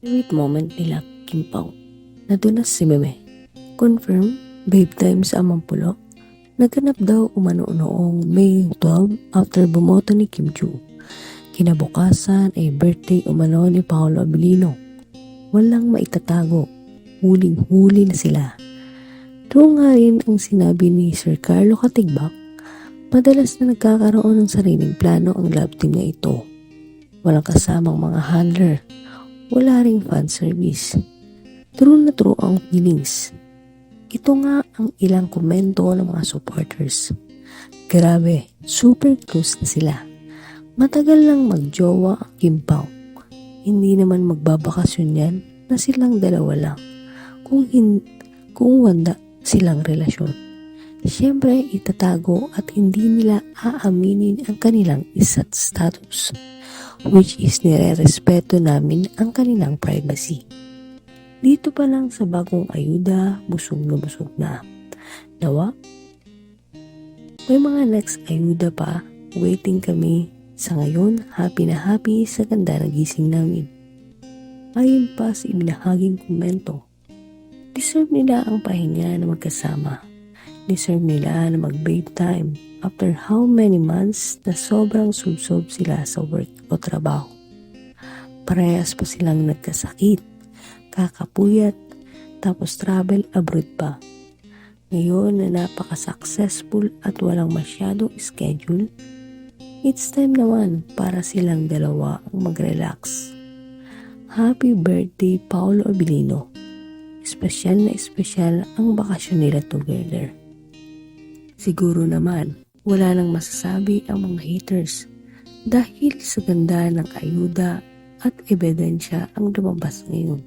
Sweet moment nila Kim Pao. Nadunas si Meme. Confirm, babe time sa amang pulo. Naganap daw umano noong May 12 after bumoto ni Kim Chu. Kinabukasan ay birthday umano ni Paolo Abilino. Walang maitatago. Huling-huli na sila. True nga rin ang sinabi ni Sir Carlo Katigbak, madalas na nagkakaroon ng sariling plano ang love team na ito. Walang kasamang mga handler. Wala ring fan service. True na true ang feelings. Ito nga ang ilang komento ng mga supporters. Grabe, super close na sila. Matagal lang magjowa ang Kim Pao. Hindi naman magbabakasyon yan na silang dalawa lang. Kung, hin- kung wanda silang relasyon. Siyempre, itatago at hindi nila aaminin ang kanilang isa't status, which is nire-respeto namin ang kanilang privacy. Dito pa lang sa bagong ayuda, busog na busog na. Nawa, may mga next ayuda pa, waiting kami. Sa ngayon, happy na happy sa ganda ng gising namin. Ayon pa sa ibinahaging komento, deserve nila ang pahinga na magkasama. Deserve nila na mag-babe time after how many months na sobrang subsob sila sa work o trabaho. Parehas pa silang nagkasakit, kakapuyat, tapos travel abroad pa. Ngayon na napaka-successful at walang masyadong schedule, it's time naman para silang dalawa ang mag-relax. Happy birthday, Paolo Abilino. Espesyal na espesyal ang bakasyon nila together. Siguro naman, wala nang masasabi ang mga haters dahil sa ganda ng ayuda at ebidensya ang lumabas ngayon.